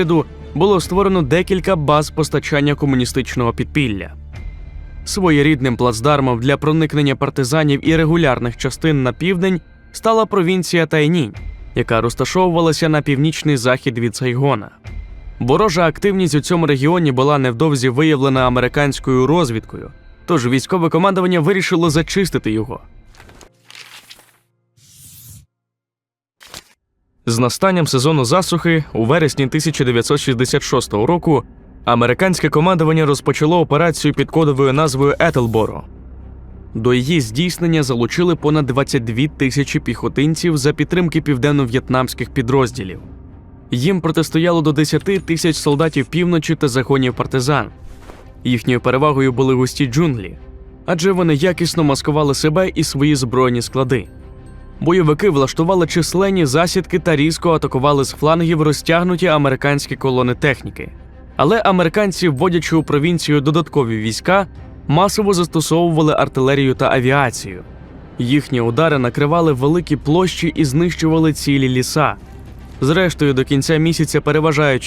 уряду було створено декілька баз постачання комуністичного підпілля. Своєрідним плацдармом для проникнення партизанів і регулярних частин на південь стала провінція Тайнінь, яка розташовувалася на північний захід від Сайгона. Ворожа активність у цьому регіоні була невдовзі виявлена американською розвідкою, тож військове командування вирішило зачистити його. З настанням сезону засухи у вересні 1966 року американське командування розпочало операцію під кодовою назвою Етелборо. До її здійснення залучили понад 22 тисячі піхотинців за підтримки південно-в'єтнамських підрозділів. Їм протистояло до 10 тисяч солдатів півночі та загонів партизан. Їхньою перевагою були густі джунглі, адже вони якісно маскували себе і свої збройні склади. Бойовики влаштували численні засідки та різко атакували з флангів розтягнуті американські колони техніки. Але американці, вводячи у провінцію додаткові війська, масово застосовували артилерію та авіацію. Їхні удари накривали великі площі і знищували цілі ліса. Зрештою, до кінця місяця, переважаючи